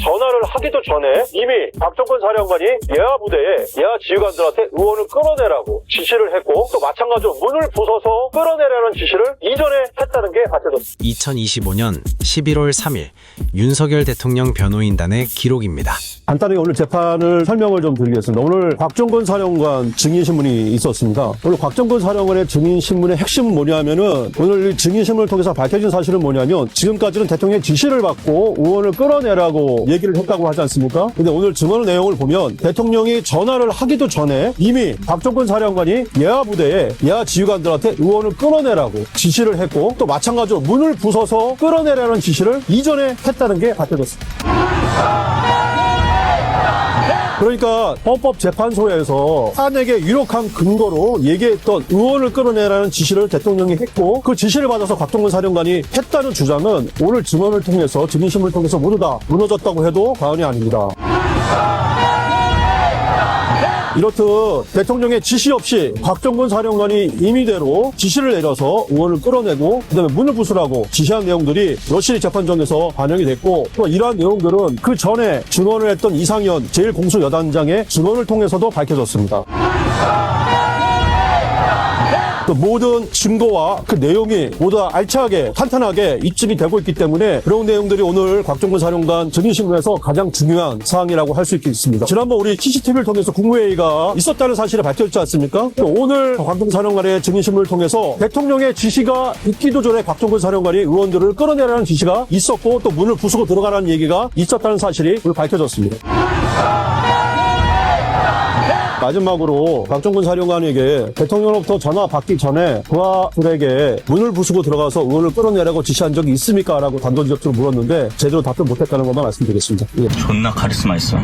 전화를 하기도 전에 이미 박정권 사령관이 예하 부대에 예하 지휘관들한테 의원을 끌어내라고 지시를 했고 또 마찬가지로 문을 부숴서 끌어내라는 지시를 이전에 했다는 게 밝혀졌습니다. 2025년 11월 3일 윤석열 대통령 변호인단의 기록입니다. 간단하게 오늘 재판을 설명을 좀 드리겠습니다. 오늘 곽정권 사령관 증인신문이 있었습니다. 오늘 곽정권 사령관의 증인신문의 핵심은 뭐냐면은 오늘 이 증인신문을 통해서 밝혀진 사실은 뭐냐면 지금까지는 대통령의 지시를 받고 의원을 끌어내라고 얘기를 했다고 하지 않습니까? 근데 오늘 증언 내용을 보면 대통령이 전화를 하기도 전에 이미 박정권 사령관이 예하 부대에 예하 지휘관들한테 의원을 끌어내라고 지시를 했고 또 마찬가지로 문을 부숴서 끌어내라는 지시를 이전에 했다는 게 밝혀졌습니다. 그러니까 헌법재판소에서 탄핵에 유력한 근거로 얘기했던 의원을 끌어내라는 지시를 대통령이 했고 그 지시를 받아서 곽동근 사령관이 했다는 주장은 오늘 증언을 통해서 증인심을 통해서 모두 다 무너졌다고 해도 과언이 아닙니다. 이렇듯 대통령의 지시 없이 박정근 사령관이 임의대로 지시를 내려서 의원을 끌어내고 그다음에 문을 부수라고 지시한 내용들이 여실히 재판정에서 반영이 됐고 또 이러한 내용들은 그 전에 증언을 했던 이상현 제1공수여단장의 증언을 통해서도 밝혀졌습니다. 그 모든 증거와 그 내용이 모두 다 알차게 탄탄하게 입증이 되고 있기 때문에 그런 내용들이 오늘 곽종근 사령관 증인신문에서 가장 중요한 사항이라고 할 수 있겠습니다. 지난번 우리 CCTV를 통해서 국무회의가 있었다는 사실을 밝혔지 않습니까? 또 오늘 곽종근 사령관의 증인신문을 통해서 대통령의 지시가 있기도 전에 곽종근 사령관이 의원들을 끌어내라는 지시가 있었고 또 문을 부수고 들어가라는 얘기가 있었다는 사실이 오늘 밝혀졌습니다. 마지막으로 박정근 사령관에게 대통령으로부터 전화 받기 전에 부하들에게 문을 부수고 들어가서 의원을 끌어내라고 지시한 적이 있습니까? 라고 단도직입적으로 물었는데 제대로 답변 못했다는 것만 말씀드리겠습니다. 예. 존나 카리스마 있어.